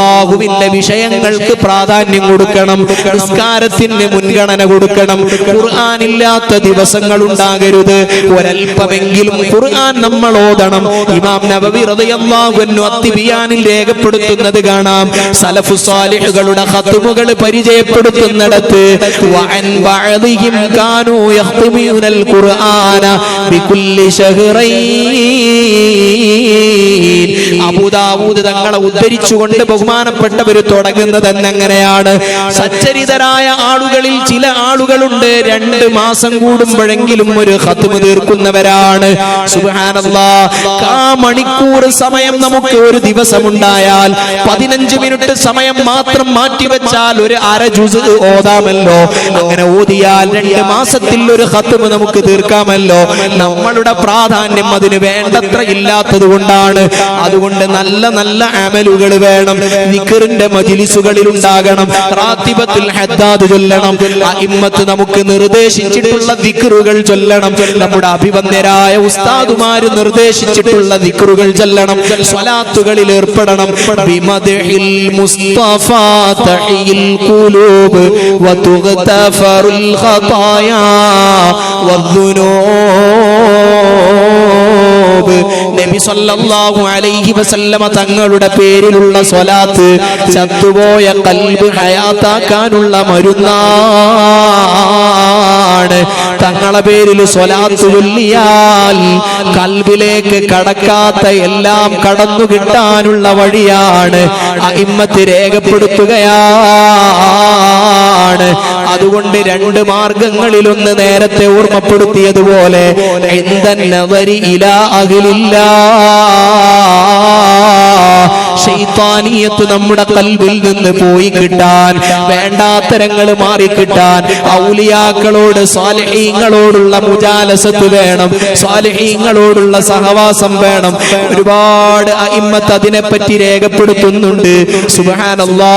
Allah അള്ളാഹുവിന്റെ വിഷയങ്ങൾക്ക് പ്രാധാന്യം കൊടുക്കണം നിസ്കാരത്തിന് മുൻഗണന കൊടുക്കണം. ഖുർആാനില്ലാത്ത ദിവസങ്ങൾ ഉണ്ടാകരുത് ഒരൽപ്പമെങ്കിലും ഖുർആൻ നമ്മൾ ഓതണം. ഇമാം നബവി റളിയല്ലാഹു അത്തിബിയാനിൽ രേഖപ്പെടുത്തുന്നത് കാണാം. സലഫു സാലിഹുകളുടെ ഖത്മുകൾ പരിചയപ്പെടുത്തുന്നിടത്ത് വഅൻ ബഅദിഹിം കാനൂ യഖ്തിമൂനൽ ഖുർആന ബികുല്ലി അബൂദാവൂദ് തങ്ങളെ ഉദ്ധരിച്ചുകൊണ്ട് ബഹുമാനപ്പെട്ടവർ തുടങ്ങുന്നത് തന്നെ അങ്ങനെയാണ് സച്ചരിതരായ ആളുകളിൽ ചില ആളുകളുണ്ട്. രണ്ട് മാസം കൂടുമ്പോഴെങ്കിലും ഒരു ഹത്തുമ തീർക്കുന്നവരാണ്. കാ മണിക്കൂർ സമയം നമുക്ക് ഒരു ദിവസം ഉണ്ടായാൽ പതിനഞ്ച് മിനിറ്റ് സമയം മാത്രം മാറ്റിവെച്ചാൽ ഒരു അര ജുസ് ഓതാമല്ലോ. അങ്ങനെ ഓതിയാൽ രണ്ട് മാസത്തിൽ ഒരു ഹത്തുമ നമുക്ക് തീർക്കാമല്ലോ. നമ്മളുടെ പ്രാധാന്യം അതിന് വേണ്ടത്ര ഇല്ലാത്തത് കൊണ്ടാണ്. അതുകൊണ്ട് നല്ല നല്ല അമലുകൾ വേണം. നിക്കറിന്റെ മജിലിസുകളിൽ ഉണ്ടാകണം റാത്തിബത്തുൽ ഹദ്ദാദ് ചൊല്ലണം. അഇമ്മത്ത് നമുക്ക് നിർദ്ദേശിച്ചിട്ടുള്ള ദിക്റുകൾ ചൊല്ലണം. നമ്മുടെ അഭിവന്യരായ ഉസ്താദുമാര് നിർദ്ദേശിച്ചിട്ടുള്ള ദിക്റുകൾ ചൊല്ലണം. സ്വലാത്തുകളിൽ ഏർപ്പെടണം. ബിമദ്ഹിൽ മുസ്തഫ തഹിൽ ഖുലൂബ് വതുഗ്തഫറുൽ ഖതായാ വദ്ദുനൂബ് നബി സല്ലല്ലാഹു അലൈഹി വസല്ലമ തങ്ങളുടെ പേരിലുള്ള സ്വലാത്ത് ചത്തുപോയ കൽബ് ഹയാത്താക്കാനുള്ള മരുന്നാണ് തങ്ങളെ പേരിൽ സ്വലാത്തു ചൊല്ലിയാൽ കൽബിലേക്ക് കടക്കാത്ത എല്ലാം കടന്നു കിട്ടാനുള്ള വഴിയാണ് അഹിമ്മത്ത് രേഖപ്പെടുത്തുകയാണ്. അതുകൊണ്ട് രണ്ട് മാർഗങ്ങളിലൊന്ന് നേരത്തെ ഓർമ്മപ്പെടുത്തിയതുപോലെ എന്തന്നവരി ഇല അകിലില്ല ഷെയ്ത്താനിയത്ത് നമ്മുടെ കൽവിൽ നിന്ന് പോയി കിട്ടാൻ വേണ്ടാത്തരങ്ങൾ മാറിക്കിട്ടാൻ ഔലിയാക്കളോട് സ്വാലഹീങ്ങളോടുള്ള മുജാലസത്ത് വേണം സ്വാലഹീങ്ങളോടുള്ള സഹവാസം വേണം. ഒരുപാട് അയിമ്മത്ത് അതിനെപ്പറ്റി രേഖപ്പെടുത്തുന്നുണ്ട്. സുബാനല്ലാ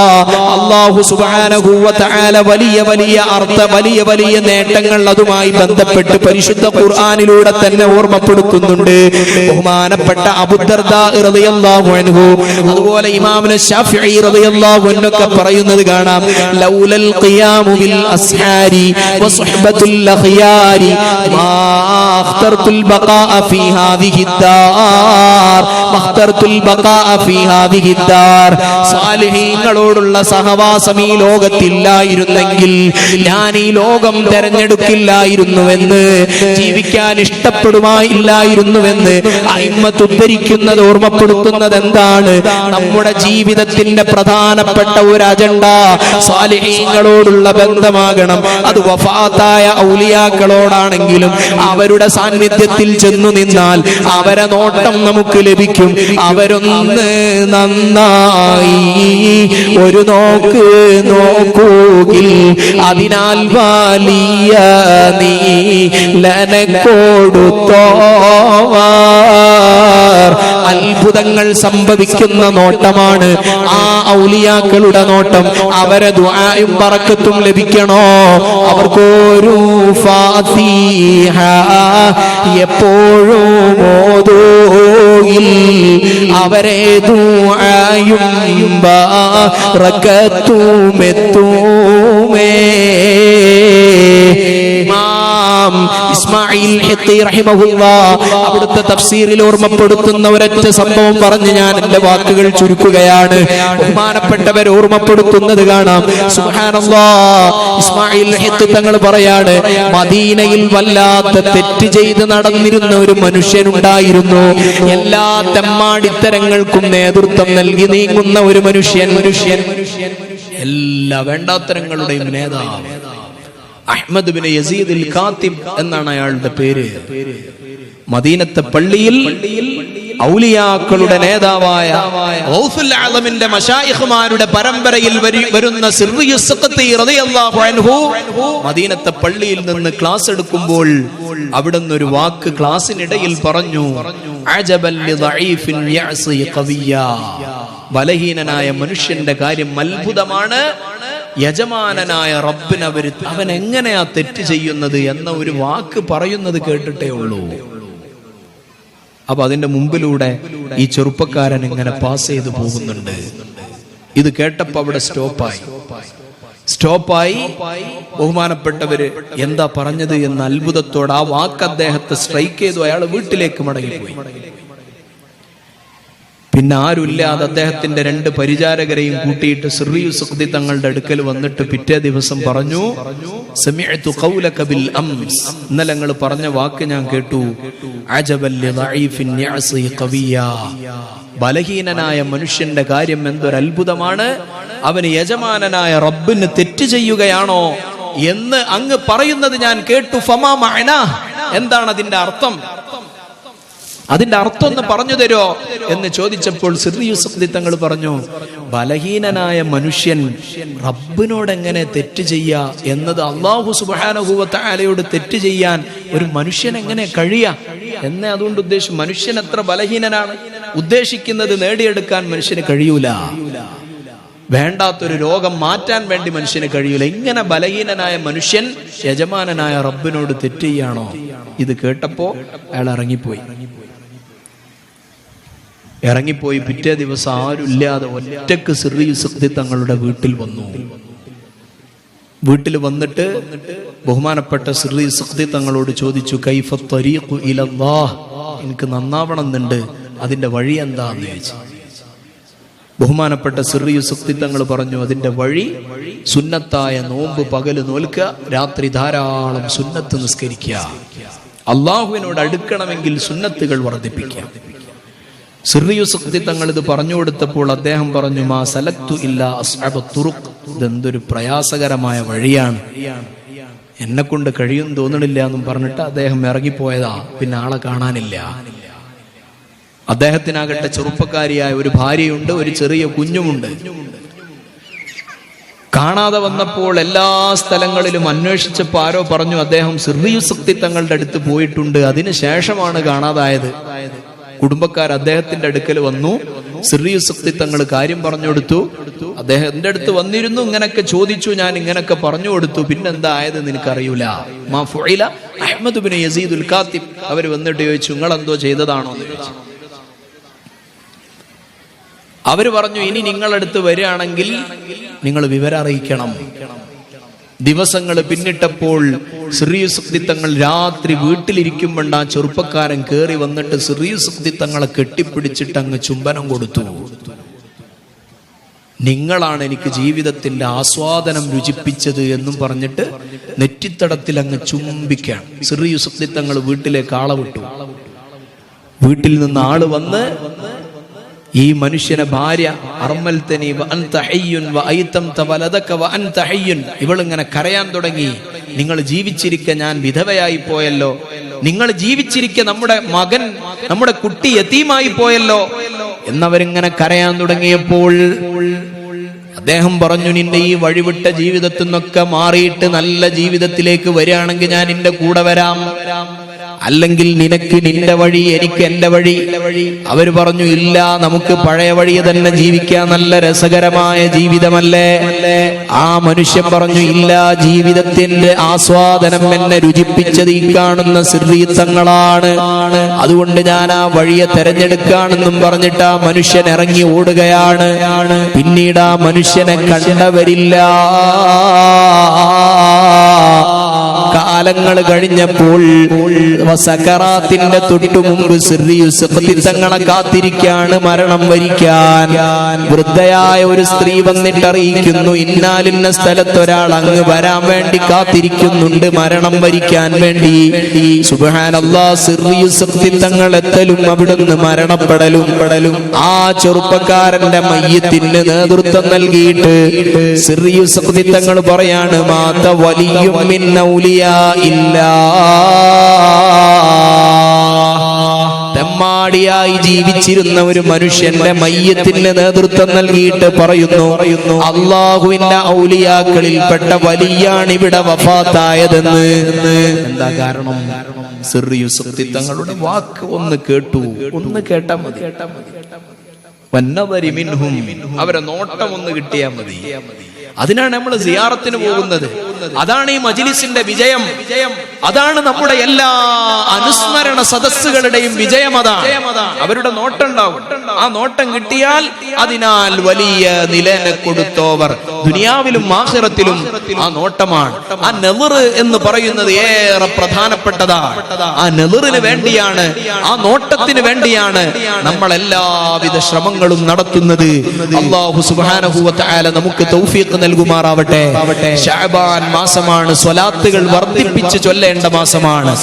അള്ളാഹു സുബാനഹൂവത്തായ വലിയ വലിയ അർത്ഥ വലിയ വലിയ നേട്ടങ്ങൾ അതുമായി ബന്ധപ്പെട്ട് പരിശുദ്ധ ഖുർആാനിലൂടെ തന്നെ ഓർമ്മപ്പെടുത്തുന്നുണ്ട്. ബഹുമാനപ്പെട്ട അബുദർദാ റളിയല്ലാഹു അൻഹു അതുപോലെ ഇമാമിന് ഒക്കെ പറയുന്നത് കാണാം. ലൗലൽ ഖിയാമു ബിൽ അസ്ഹാരി മാ ബഖാഅ ഫീ ബഖാഅ ഫീ സാലിഹീങ്ങളോടുള്ള സഹവാസം ഈ ലോകത്തില്ലായിരുന്നെങ്കിൽ ഞാൻ ഈ ലോകം തെരഞ്ഞെടുക്കില്ലായിരുന്നുവെന്ന് ജീവിക്കാൻ ഇഷ്ടപ്പെടുമായില്ലായിരുന്നുവെന്ന് അയിമ്മത്ത് ഉദ്ധരിക്കുന്നത് ഓർമ്മപ്പെടുത്തുന്നത് എന്താണ് നമ്മുടെ ജീവിതത്തിന്റെ പ്രധാനപ്പെട്ട ഒരു അജണ്ട. സാലിഹീങ്ങളോടുള്ള ബന്ധമാകണം. അത് വഫാത്തായ ഔലിയാക്കളോടാണെങ്കിലും അവരുടെ സാന്നിധ്യത്തിൽ ചെന്നു നിന്നാൽ അവരെ നോട്ടം നമുക്ക് ലഭിക്കും. അവരൊന്ന് നന്നായി ഒരു നോക്ക് നോക്കൂകിൽ. അതിനാൽ വലിയ നീ ലനക്കൊടുത്തോവാർ അത്ഭുതങ്ങൾ സംഭവിക്കുന്ന നോട്ടമാണ്. ആ ഔലിയാക്കളുടെ നോട്ടം. അവരെ ദുആയും പറക്കത്തും ലഭിക്കണോ? അവർക്കൊരു ഫാത്തിഹ എപ്പോഴും ഓതോയിൽ അവരെ ദുആയും ബറക്കത്തുമെത്തുമേ ഇമാം ഇസ്മായിൽ അവിടുത്തെ തഫ്സീറിൽ ഓർമ്മപ്പെടുത്തുന്ന ഒരൊറ്റ സംഭവം പറഞ്ഞ് ഞാൻ എന്റെ വാക്കുകൾ ചുരുക്കുകയാണ്. ബഹുമാനപ്പെട്ടവർ ഓർമ്മപ്പെടുത്തുന്നത് കാണാം. ഇസ്മായിൽ തങ്ങൾ പറയാണ് മദീനയിൽ വല്ലാത്ത തെറ്റ് ചെയ്ത് നടന്നിരുന്ന ഒരു മനുഷ്യനുണ്ടായിരുന്നു. എല്ലാ തെമ്മാടിത്തരങ്ങൾക്കും നേതൃത്വം നൽകി നീങ്ങുന്ന ഒരു മനുഷ്യൻ മനുഷ്യൻ. എല്ലാ വേണ്ടാത്തരങ്ങളുടെയും നേതാവ്. അഹ്മദ് ബിൻ യസീദ് കാത്തിബ് എന്നാണ് അയാളുടെ പേര്. മദീനത്തെ പള്ളിയിൽ ഔലിയാക്കളുടെ നേതാവായ ആലമിന്റെ മശായിഖുമാരുടെ പരമ്പരയിൽ വരുന്ന മദീനത്തെ പള്ളിയിൽ നിന്ന് ക്ലാസ് എടുക്കുമ്പോൾ അവിടുന്ന് ഒരു വാക്ക് ക്ലാസ്സിനിടയിൽ പറഞ്ഞു ബലഹീനനായ മനുഷ്യന്റെ കാര്യം അത്ഭുതമാണ്. യജമാനനായ റബ്ബിന് അവർ അവൻ എങ്ങനെയാ തെറ്റ് ചെയ്യുന്നത് എന്ന ഒരു വാക്ക് പറയുന്നത് കേട്ടിട്ടേ ഉള്ളൂ. അപ്പൊ അതിന്റെ മുമ്പിലൂടെ ഈ ചെറുപ്പക്കാരൻ ഇങ്ങനെ പാസ് ചെയ്തു പോകുന്നുണ്ട്. ഇത് കേട്ടപ്പോ അവിടെ സ്റ്റോപ്പായി. സ്റ്റോപ്പായി. ബഹുമാനപ്പെട്ടവര് എന്താ പറഞ്ഞത് എന്ന അത്ഭുതത്തോടെ ആ വാക്ക് അദ്ദേഹത്തെ സ്ട്രൈക്ക് ചെയ്തു. അയാൾ വീട്ടിലേക്ക് മടങ്ങിപ്പോയി. പിന്നെ ആരുമില്ലാതെ അദ്ദേഹത്തിന്റെ രണ്ട് പരിചാരകരെയും കൂട്ടിയിട്ട് സിറിയു സുഖ്തി തങ്ങളുടെ അടുക്കൽ വന്നിട്ട് പിറ്റേ ദിവസം പറഞ്ഞു. ഇന്നലെ ഞങ്ങൾ പറഞ്ഞ വാക്ക് ഞാൻ കേട്ടു. ബലഹീനനായ മനുഷ്യന്റെ കാര്യം എന്തൊരത്ഭുതമാണ് അവന് യജമാനനായ റബ്ബിന് തെറ്റ് ചെയ്യുകയാണോ എന്ന് അങ്ങ് പറയുന്നത് ഞാൻ കേട്ടു. ഫമാ എന്താണ് അതിന്റെ അർത്ഥം? അതിന്റെ അർത്ഥം ഒന്ന് പറഞ്ഞു തരോ എന്ന് ചോദിച്ചപ്പോൾ സിറി യൂസഫ് തങ്ങൾ പറഞ്ഞു ബലഹീനനായ മനുഷ്യൻ റബ്ബിനോട് എങ്ങനെ തെറ്റ് ചെയ്യുക എന്നത് അള്ളാഹു സുബാനഹുവത്താലയോട് തെറ്റ് ചെയ്യാൻ ഒരു മനുഷ്യൻ എങ്ങനെ കഴിയാ? എന്നെ അതുകൊണ്ട് ഉദ്ദേശിച്ചു മനുഷ്യൻ എത്ര ബലഹീനനാണ്. ഉദ്ദേശിക്കുന്നത് നേടിയെടുക്കാൻ മനുഷ്യന് കഴിയൂല. വേണ്ടാത്തൊരു രോഗം മാറ്റാൻ വേണ്ടി മനുഷ്യന് കഴിയൂല. ഇങ്ങനെ ബലഹീനനായ മനുഷ്യൻ യജമാനനായ റബ്ബിനോട് തെറ്റ് ചെയ്യാണോ? ഇത് കേട്ടപ്പോ അയാൾ ഇറങ്ങിപ്പോയി. ഇറങ്ങിപ്പോയി പിറ്റേ ദിവസം ആരുമില്ലാതെ ഒറ്റയ്ക്ക് സിറി യുസക്തി തങ്ങളുടെ വീട്ടിൽ വന്നു. വീട്ടിൽ വന്നിട്ട് ബഹുമാനപ്പെട്ട സിറി യുസക്തി തങ്ങളോട് ചോദിച്ചു കൈഫ എനിക്ക് നന്നാവണം എന്നുണ്ട് അതിന്റെ വഴി എന്താന്ന്? ചോദിച്ചു. ബഹുമാനപ്പെട്ട സിറി യുസക്തി തങ്ങൾ പറഞ്ഞു അതിന്റെ വഴി സുന്നത്തായ നോമ്പ് പകൽ നോൽക്കുക രാത്രി ധാരാളം സുന്നത്ത് നിസ്കരിക്കുക. അള്ളാഹുവിനോട് അടുക്കണമെങ്കിൽ സുന്നത്തുകൾ വർദ്ധിപ്പിക്കുക. സിറിയുസക്തി തങ്ങൾ ഇത് പറഞ്ഞു കൊടുത്തപ്പോൾ അദ്ദേഹം പറഞ്ഞു മാ സലത്തു ഇല്ല തുറുഖ്. ഇതെന്തൊരു പ്രയാസകരമായ വഴിയാണ്. എന്നെ കൊണ്ട് കഴിയും തോന്നണില്ല എന്നും പറഞ്ഞിട്ട് അദ്ദേഹം ഇറങ്ങിപ്പോയതാ. പിന്നെ ആളെ കാണാനില്ല. അദ്ദേഹത്തിനാകട്ടെ ചെറുപ്പക്കാരിയായ ഒരു ഭാര്യയുണ്ട് ഒരു ചെറിയ കുഞ്ഞുമുണ്ട്. കാണാതെ വന്നപ്പോൾ എല്ലാ സ്ഥലങ്ങളിലും അന്വേഷിച്ചപ്പോൾ ആരോ പറഞ്ഞു അദ്ദേഹം സിറിയുസക്തി തങ്ങളുടെ അടുത്ത് പോയിട്ടുണ്ട്. അതിനുശേഷമാണ് കാണാതായത്. കുടുംബക്കാർ അദ്ദേഹത്തിന്റെ അടുക്കൽ വന്നു. സിറിയുസക്തി തങ്ങൾ കാര്യം പറഞ്ഞു കൊടുത്തു. അദ്ദേഹം എന്റെ അടുത്ത് വന്നിരുന്നു ഇങ്ങനൊക്കെ ചോദിച്ചു ഞാൻ ഇങ്ങനൊക്കെ പറഞ്ഞു കൊടുത്തു. പിന്നെന്താ ആയത് നിനക്കറിയൂല? അഹ്മദ് ബിൻ യസീദുൽ കാത്തിബ് അവർ വന്നിട്ട് ചോദിച്ചു നിങ്ങൾ എന്തോ ചെയ്തതാണോ? എന്ന് അവർ പറഞ്ഞു ഇനി നിങ്ങളടുത്ത് വരികയാണെങ്കിൽ നിങ്ങൾ വിവരം അറിയിക്കണം. ദിവസങ്ങൾ പിന്നിട്ടപ്പോൾ സിറിയുസുക്തി തങ്ങൾ രാത്രി വീട്ടിലിരിക്കുമ്പോണ്ട് ആ ചെറുപ്പക്കാരൻ കയറി വന്നിട്ട് സിറിയുസുക്തി തങ്ങളെ കെട്ടിപ്പിടിച്ചിട്ട് അങ്ങ് ചുംബനം കൊടുത്തു. നിങ്ങളാണ് എനിക്ക് ജീവിതത്തിന്റെ ആസ്വാദനം രുചിപ്പിച്ചത് എന്നും പറഞ്ഞിട്ട് നെറ്റിത്തടത്തിൽ അങ്ങ് ചുംബിക്കാണ് സിറിയുസുക്തി തങ്ങൾ വീട്ടിലേക്ക് ആളെ വിട്ടു. വീട്ടിൽ നിന്ന് ആൾ വന്ന് ഈ മനുഷ്യനെ ഭാര്യ ഇവളിങ്ങനെ കരയാൻ തുടങ്ങി. നിങ്ങൾ ജീവിച്ചിരിക്കെ ഞാൻ വിധവയായി പോയല്ലോ. നിങ്ങൾ ജീവിച്ചിരിക്കെ നമ്മുടെ മകൻ നമ്മുടെ കുട്ടി യതീമായി പോയല്ലോ. എന്നവരിങ്ങനെ കരയാൻ തുടങ്ങിയപ്പോൾ അദ്ദേഹം പറഞ്ഞു നിന്റെ ഈ വഴിവിട്ട ജീവിതത്തിൽ നിന്നൊക്കെ മാറിയിട്ട് നല്ല ജീവിതത്തിലേക്ക് വരികയാണെങ്കിൽ ഞാൻ നിന്റെ കൂടെ വരാം. അല്ലെങ്കിൽ നിനക്ക് നിന്റെ വഴി എനിക്ക് എന്റെ വഴി. അവർ പറഞ്ഞു ഇല്ല നമുക്ക് പഴയ വഴി തന്നെ ജീവിക്കാൻ നല്ല രസകരമായ ജീവിതമല്ലേ? ആ മനുഷ്യൻ പറഞ്ഞു ഇല്ല ജീവിതത്തിന്റെ ആസ്വാദനം എന്നെ രുചിപ്പിച്ചത് ഈ കാണുന്ന സിദ്ധീത്തങ്ങളാണ് അതുകൊണ്ട് ഞാൻ ആ വഴിയെ തെരഞ്ഞെടുക്കാണെന്നും പറഞ്ഞിട്ട് ആ മനുഷ്യൻ ഇറങ്ങി ഓടുകയാണ്. പിന്നീട് ആ മനുഷ്യനെ കണ്ടവരില്ല. കാലങ്ങൾ കഴിഞ്ഞപ്പോൾ സക്കറാത്തിന്റെ തൊട്ടു മുമ്പ് തങ്ങളെ കാത്തിരിക്കാണ് മരണം വരിക്കാൻ. വൃദ്ധയായ ഒരു സ്ത്രീ വന്നിട്ടറിയിക്കുന്നു ഇന്നാലിന്ന സ്ഥലത്ത് ഒരാൾ അങ്ങ് വരാൻ വേണ്ടി കാത്തിരിക്കുന്നുണ്ട് മരണം വരിക്കാൻ വേണ്ടി. സുബാനല്ലാ തങ്ങൾ എത്തലും അവിടുന്ന് മരണപ്പെടലും. പെടലും ആ ചെറുപ്പക്കാരന്റെ മയ്യത്തിന് നേതൃത്വം നൽകിയിട്ട് സിറിയുസക്തി തങ്ങൾ പറയാണ് മാത വലിയും ഇല്ല തെമ്മാടിയായി ജീവിച്ചിരുന്ന ഒരു മനുഷ്യന്റെ മയ്യത്തിന് നേതൃത്വം നൽകിയിട്ട് പറയുന്നു അള്ളാഹുവിന്റെ ഔലിയാക്കളിൽപ്പെട്ട വലിയാണ് ഇവിടെ വഫാത്തായതെന്ന്. എന്താ കാരണം? തങ്ങളുടെ വാക്ക് ഒന്ന് കേട്ടു. ഒന്ന് കേട്ടാ മതി. കേട്ടാ മതി അവരെ നോട്ടം ഒന്ന് കിട്ടിയാ മതി. അതിനാണ് നമ്മൾ സിയാറത്തിന് പോകുന്നത്. അതാണ് ഈ മജിലിസിന്റെ വിജയം. അതാണ് നമ്മുടെ എല്ലാ അനുസ്മരണ സദസ്സുകളുടെയും വിജയം അതാണ്. അവരുടെ നോട്ടം ഉണ്ടാവും ആ നോട്ടം കിട്ടിയാൽ അതിനാൽ വലിയ നിലനെ കൊടുത്തോവർ. ദുനിയാവിലും ആഖിറത്തിലും ആ നോട്ടമാണ്. ആ നെവറ് എന്ന് പറയുന്നത് ഏറെ പ്രധാനപ്പെട്ടതാണ്. ആ നെവറിന് വേണ്ടിയാണ് ആ നോട്ടത്തിന് വേണ്ടിയാണ് നമ്മൾ എല്ലാവിധ ശ്രമങ്ങളും നടത്തുന്നത്. അള്ളാഹു നമുക്ക് തൗഫീഖ് നൽകുമാറാവട്ടെ. ഷാബാൻ മാസമാണ് സ്വലാത്തുകൾ വർദ്ധിപ്പിച്ച് ചൊല്ലേണ്ട മാസമാണ്.